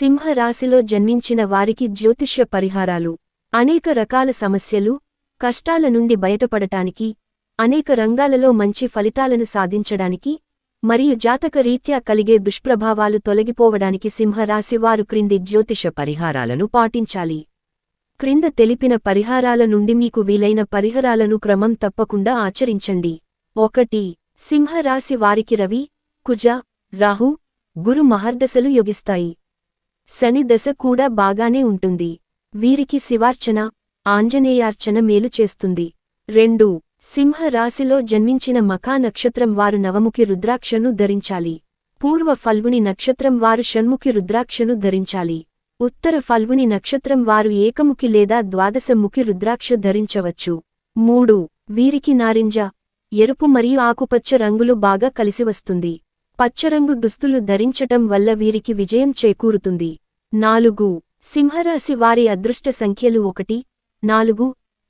సింహరాశిలో జన్మించిన వారికి జ్యోతిష్య పరిహారాలు అనేక రకాల సమస్యలు కష్టాల నుండి బయటపడటానికి అనేక రంగాలలో మంచి ఫలితాలను సాధించడానికి మరియు జాతక రీత్యా కలిగే దుష్ప్రభావాలు తొలగిపోవడానికి సింహరాశివారు క్రింది జ్యోతిష పరిహారాలను పాటించాలి. క్రింద తెలిపిన పరిహారాల నుండి మీకు వీలైన పరిహారాలను క్రమం తప్పకుండా ఆచరించండి. ఒకటి సింహరాశి వారికి రవి కుజ రాహు గురు మహర్దశలు యోగిస్తాయి. శని దశ కూడా బాగానే ఉంటుంది. వీరికి శివార్చన ఆంజనేయార్చన మేలు చేస్తుంది. రెండు సింహ రాశిలో జన్మించిన మఖా నక్షత్రం వారు నవముఖి రుద్రాక్షను ధరించాలి. పూర్వ ఫల్గుని నక్షత్రం వారు షణ్ముఖి రుద్రాక్షను ధరించాలి. ఉత్తర ఫల్గుని నక్షత్రం వారు ఏకముఖి లేదా ద్వాదశముఖి రుద్రాక్ష ధరించవచ్చు. మూడు వీరికి నారింజ ఎరుపు మరియు ఆకుపచ్చ రంగులు బాగా కలిసివస్తుంది పచ్చరంగు దుస్తులు ధరించటం వల్ల వీరికి విజయం చేకూరుతుంది. నాలుగు. సింహరాశి వారి అదృష్ట సంఖ్యలు ఒకటి నాలుగు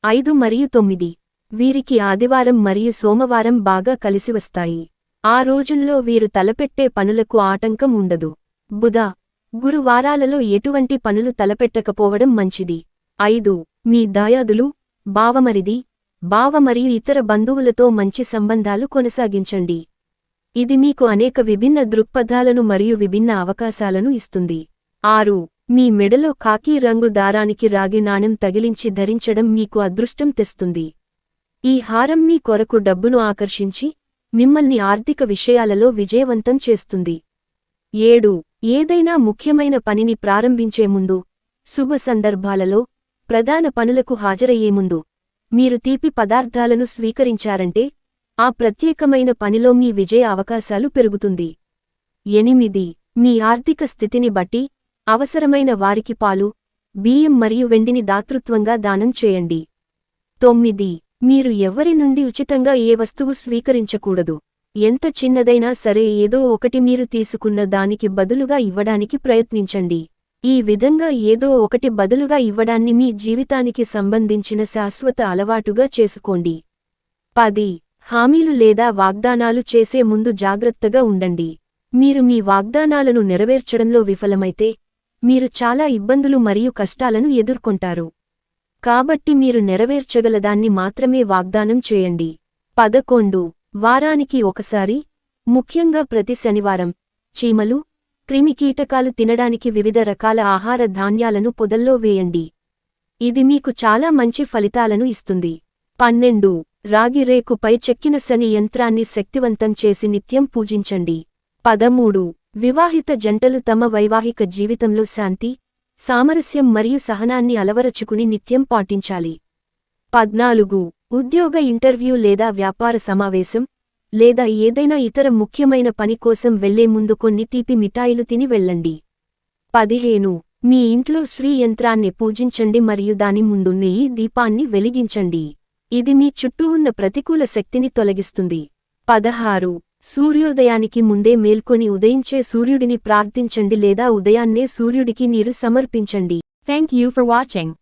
ఐదు మరియు తొమ్మిది. వీరికి ఆదివారం మరియు సోమవారం బాగా కలిసివస్తాయి ఆ రోజుల్లో వీరు తలపెట్టే పనులకు ఆటంకం ఉండదు. బుధ గురువారాలలో ఎటువంటి పనులు తలపెట్టకపోవడం మంచిది. ఐదు మీ దాయాదులు బావమరిది బావ మరియు ఇతర బంధువులతో మంచి సంబంధాలు కొనసాగించండి. ఇది మీకు అనేక విభిన్న దృక్పథాలను మరియు విభిన్న అవకాశాలను ఇస్తుంది. ఆరు మీ మెడలో కాకీ రంగు దారానికి రాగి నాణెం తగిలించి ధరించడం మీకు అదృష్టం తెస్తుంది. ఈ హారం మీ కొరకు డబ్బును ఆకర్షించి మిమ్మల్ని ఆర్థిక విషయాలలో విజయవంతం చేస్తుంది. ఏడు ఏదైనా ముఖ్యమైన పనిని ప్రారంభించే ముందు శుభ సందర్భాలలో ప్రధాన పనులకు హాజరయ్యే ముందు మీరు తీపి పదార్థాలను స్వీకరించారంటే ఆ ప్రత్యేకమైన పనిలో మీ విజయ అవకాశాలు పెరుగుతుంది. ఎనిమిది మీ ఆర్థిక స్థితిని బట్టి అవసరమైన వారికి పాలు బియ్యం మరియు వెండిని దాతృత్వంగా దానం చేయండి. తొమ్మిది. మీరు ఎవ్వరి నుండి ఉచితంగా ఏ వస్తువు స్వీకరించకూడదు? ఎంత చిన్నదైనా సరే ఏదో ఒకటి మీరు తీసుకున్న దానికి బదులుగా ఇవ్వడానికి ప్రయత్నించండి. ఈ విధంగా ఏదో ఒకటి బదులుగా ఇవ్వడాన్ని మీ జీవితానికి సంబంధించిన శాశ్వత అలవాటుగా చేసుకోండి. పది. హామీలు లేదా వాగ్దానాలు చేసే ముందు జాగ్రత్తగా ఉండండి. మీరు మీ వాగ్దానాలను నెరవేర్చడంలో విఫలమైతే మీరు చాలా ఇబ్బందులు మరియు కష్టాలను ఎదుర్కొంటారు. కాబట్టి మీరు నెరవేర్చగలదాన్ని మాత్రమే వాగ్దానం చేయండి. పదకొండు. వారానికి ఒకసారి ముఖ్యంగా ప్రతి శనివారం చీమలు క్రిమికీటకాలు తినడానికి వివిధ రకాల ఆహార ధాన్యాలను పొదల్లో వేయండి. ఇది మీకు చాలా మంచి ఫలితాలను ఇస్తుంది. పన్నెండు. రాగి రేకుపై చెక్కిన శని యంత్రాన్ని శక్తివంతం చేసి నిత్యం పూజించండి. పదమూడు. వివాహిత జంటలు తమ వైవాహిక జీవితంలో శాంతి సామరస్యం మరియు సహనాన్ని అలవరచుకుని నిత్యం పాటించాలి. పద్నాలుగు. ఉద్యోగ ఇంటర్వ్యూ లేదా వ్యాపార సమావేశం లేదా ఏదైనా ఇతర ముఖ్యమైన పని కోసం వెళ్ళే ముందు కొన్ని తీపి మిఠాయిలు తిని వెళ్ళండి. పదిహేను. మీ ఇంట్లో శ్రీ యంత్రాన్ని పూజించండి మరియు దాని ముందు నెయ్యి దీపాన్ని వెలిగించండి. ఇది మీ చుట్టూ ఉన్న ప్రతికూల శక్తిని తొలగిస్తుంది. పదహారు. సూర్యోదయానికి ముందే మేల్కొని ఉదయించే సూర్యుడిని ప్రార్థించండి లేదా ఉదయాన్నే సూర్యుడికి నీరు సమర్పించండి. Thank you for watching